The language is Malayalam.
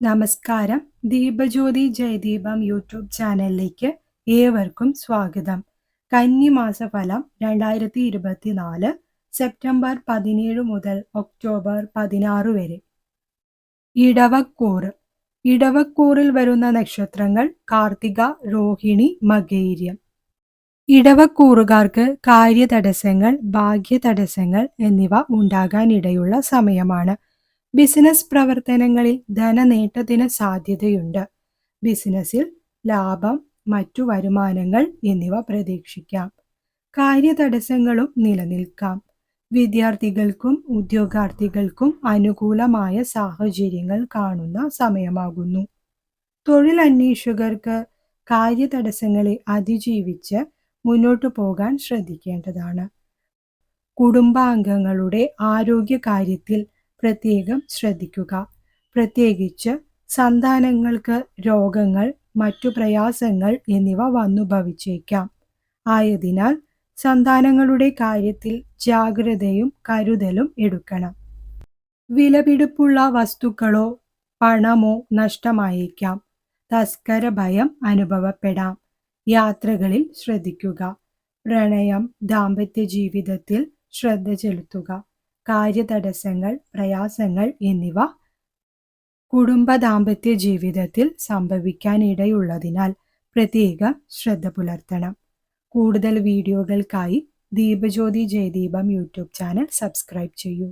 നമസ്കാരം. ദീപജ്യോതി ജയദീപം യൂട്യൂബ് ചാനലിലേക്ക് ഏവർക്കും സ്വാഗതം. കന്നിമാസ ഫലം രണ്ടായിരത്തി ഇരുപത്തിനാല് സെപ്റ്റംബർ പതിനേഴ് മുതൽ ഒക്ടോബർ പതിനാറ് വരെ. ഇടവക്കൂറ്. ഇടവക്കൂറിൽ വരുന്ന നക്ഷത്രങ്ങൾ കാർത്തിക രോഹിണി മകേര്യം. ഇടവക്കൂറുകാർക്ക് കാര്യതടസ്സങ്ങൾ ഭാഗ്യതടസ്സങ്ങൾ എന്നിവ ഉണ്ടാകാനിടയുള്ള സമയമാണ്. ബിസിനസ് പ്രവർത്തനങ്ങളിൽ ധനനേട്ടത്തിന് സാധ്യതയുണ്ട്. ബിസിനസ്സിൽ ലാഭം മറ്റു വരുമാനങ്ങൾ എന്നിവ പ്രതീക്ഷിക്കാം. കാര്യതടസ്സങ്ങളും നിലനിൽക്കാം. വിദ്യാർത്ഥികൾക്കും ഉദ്യോഗാർത്ഥികൾക്കും അനുകൂലമായ സാഹചര്യങ്ങൾ കാണുന്ന സമയമാകുന്നു. തൊഴിൽ അന്വേഷകർക്ക് കാര്യതടസ്സങ്ങളെ അതിജീവിച്ച് മുന്നോട്ടു പോകാൻ ശ്രദ്ധിക്കേണ്ടതാണ്. കുടുംബാംഗങ്ങളുടെ ആരോഗ്യ കാര്യത്തിൽ പ്രത്യേകം ശ്രദ്ധിക്കുക. പ്രത്യേകിച്ച് സന്താനങ്ങൾക്ക് രോഗങ്ങൾ മറ്റു പ്രയാസങ്ങൾ എന്നിവ വന്നു ഭവിച്ചേക്കാം. ആയതിനാൽ സന്താനങ്ങളുടെ കാര്യത്തിൽ ജാഗ്രതയും കരുതലും എടുക്കണം. വിലപിടിപ്പുള്ള വസ്തുക്കളോ പണമോ നഷ്ടമായേക്കാം. തസ്കര ഭയം അനുഭവപ്പെടാം. യാത്രകളിൽ ശ്രദ്ധിക്കുക. പ്രണയം ദാമ്പത്യ ജീവിതത്തിൽ ശ്രദ്ധ ചെലുത്തുക. കാര്യതടസ്സങ്ങൾ പ്രയാസങ്ങൾ എന്നിവ കുടുംബ ദാമ്പത്യ ജീവിതത്തിൽ സംഭവിക്കാനിടയുള്ളതിനാൽ പ്രത്യേക ശ്രദ്ധ പുലർത്തണം. കൂടുതൽ വീഡിയോകൾക്കായി Deepajyothi Jayadeepam YouTube channel subscribe ചെയ്യൂ.